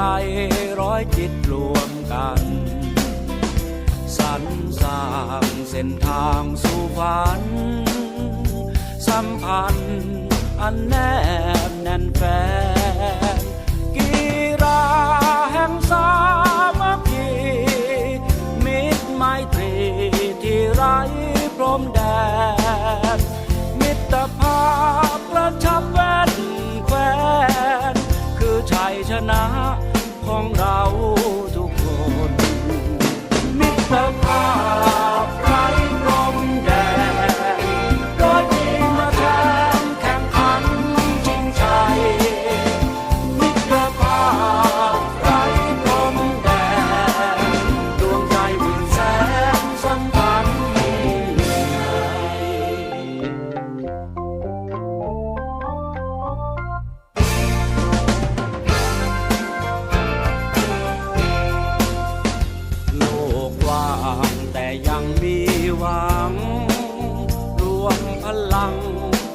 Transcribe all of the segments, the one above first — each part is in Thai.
ใจร้อยจิตรวมกัน สรรสร้างเส้นทางสู่ฝัน สัมพันธ์อันแนบแน่นแฟ long night.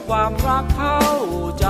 ความรักเข้าใจ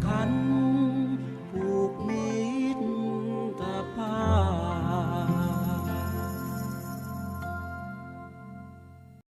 看